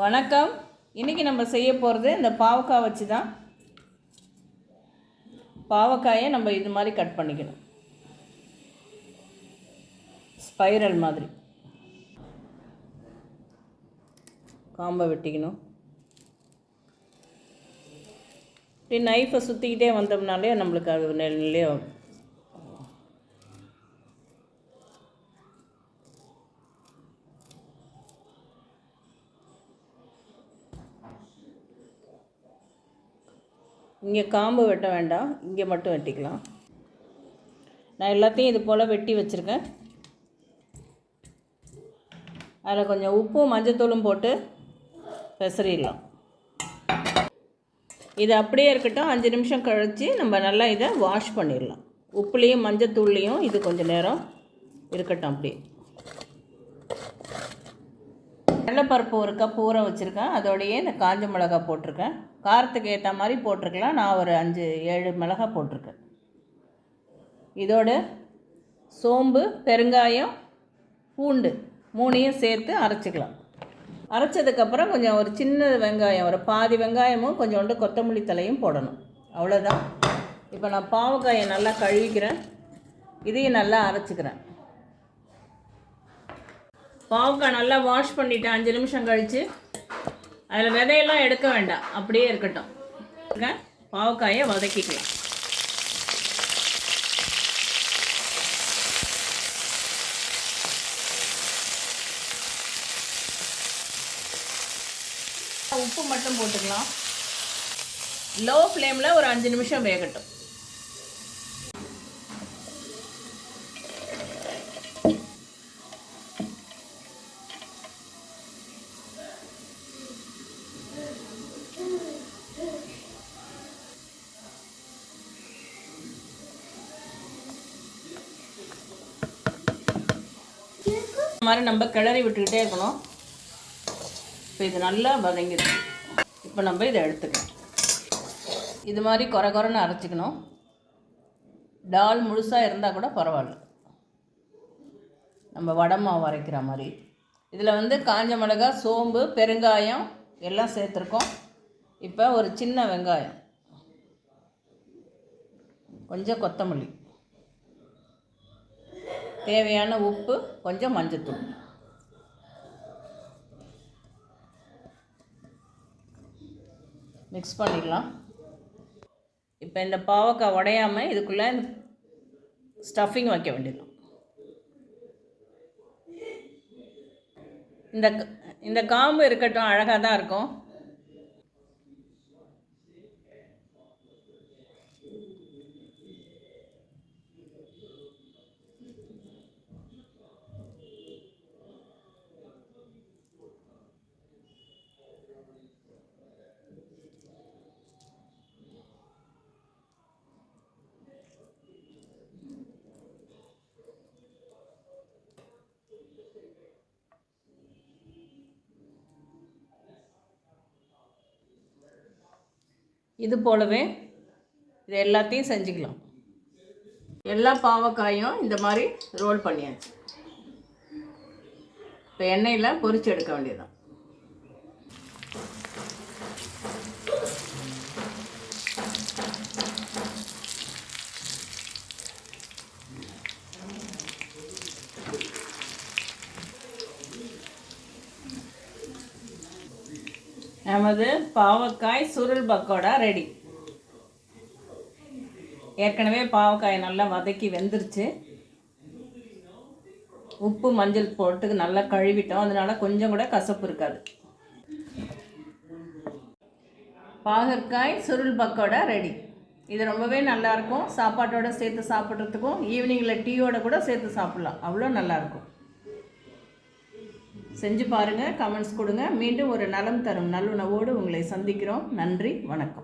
வணக்கம். இன்றைக்கி நம்ம செய்ய போகிறது இந்த பாவக்காய் வச்சு தான் பாவக்காயை நம்ம இது மாதிரி கட் பண்ணிக்கணும். ஸ்பைரல் மாதிரி. காம்பை வெட்டிக்கணும். இப்படி நைஃபை சுற்றிக்கிட்டே வந்தோம்னாலே நம்மளுக்கு அது நெல்லே இங்கே காம்பு வெட்ட வேண்டாம் இங்கே மட்டும் வெட்டிக்கலாம். நான் எல்லாத்தையும் இது போல் வெட்டி வச்சுருக்கேன். அதில் கொஞ்சம் உப்பும் மஞ்சத்தூளும் போட்டு பெசரிடலாம். இது அப்படியே இருக்கட்டும் அஞ்சு நிமிஷம் கழித்து நம்ம நல்லா இதை வாஷ் பண்ணிடலாம். உப்புலேயும் மஞ்சத்தூள்லேயும் இது கொஞ்சம் நேரம் இருக்கட்டும் அப்படியே. கடலைப்பருப்பு ஒரு கப் ஊற வச்சுருக்கேன். அதோடையே இந்த காஞ்ச மிளகா போட்டிருக்கேன். காரத்துக்கு ஏற்ற மாதிரி போட்டிருக்கலாம். நான் ஒரு அஞ்சு ஏழு மிளகா போட்டிருக்கேன். இதோட சோம்பு பெருங்காயம் பூண்டு மூணையும் சேர்த்து அரைச்சிக்கலாம். அரைச்சதுக்கப்புறம் கொஞ்சம் ஒரு சின்ன வெங்காயம் ஒரு பாதி வெங்காயமும் கொஞ்சோண்டு கொத்தமல்லி தலையும் போடணும். அவ்வளோதான் இப்போ நான் பாவக்காயை நல்லா கழுவிக்கிறேன். இதையும் நல்லா அரைச்சிக்கிறேன். பாவக்காய் நல்லா வாஷ் பண்ணிவிட்டேன் அஞ்சு நிமிஷம் கழித்து அதில் விதையெல்லாம் எடுக்க வேண்டாம். அப்படியே இருக்கட்டும். பாவக்காயை வதக்கிக்கலாம். உப்பு மட்டும் போட்டுக்கலாம். லோ ஃப்ளேமில் ஒரு அஞ்சு நிமிஷம் வேகட்டும். மாதிரி நம்ம கிளறி விட்டுக்கிட்டே இருக்கணும். இப்போ இது நல்லா வதங்கிடும் இப்போ நம்ம இதை எடுத்துக்கலாம். இது மாதிரி குறை குறைன்னு அரைச்சிக்கணும். டால் முழுசாக இருந்தால் கூட பரவாயில்ல. நம்ம வடை மாவு அரைக்கிற மாதிரி. இதில் வந்து காஞ்ச மிளகா சோம்பு பெருங்காயம் எல்லாம் சேர்த்துருக்கோம். இப்போ ஒரு சின்ன வெங்காயம். கொஞ்சம் கொத்தமல்லி. தேவையான உப்பு கொஞ்சம் மஞ்சத்தூள். மிக்ஸ் பண்ணிடலாம். இப்போ இந்த பாவக்காய் உடையாமல் இதுக்குள்ளே ஸ்டஃபிங் வைக்க வேண்டியது இந்த இந்த காம்பு இருக்கட்டும் அழகாக தான் இருக்கும். இது போலவே இது எல்லாத்தையும் செஞ்சுக்கலாம். எல்லா பாவக்காயும் இந்த மாதிரி ரோல் பண்ணியாச்சு. இப்போ எண்ணெயில் பொரிச்சு எடுக்க வேண்டியதான் நமது பாவக்காய் சுருள் பக்கோடா ரெடி ஏற்கனவே பாவக்காயை நல்லா வதக்கி வெந்துருச்சு. உப்பு மஞ்சள் போட்டு நல்லா கழுவிட்டோம். அதனால கொஞ்சம் கூட கசப்பு இருக்காது. பாகற்காய் சுருள் பக்கோடா ரெடி இது ரொம்பவே நல்லாயிருக்கும் சாப்பாட்டோட சேர்த்து சாப்பிட்றதுக்கும் ஈவினிங்கில் டீயோட கூட சேர்த்து சாப்பிட்லாம். அவ்வளோ நல்லாயிருக்கும் செஞ்சு பாருங்கள் கமெண்ட்ஸ் கொடுங்க. மீண்டும் ஒரு நலம் தரும் நல்லுணவோடு உங்களை சந்திக்கிறோம். நன்றி வணக்கம்.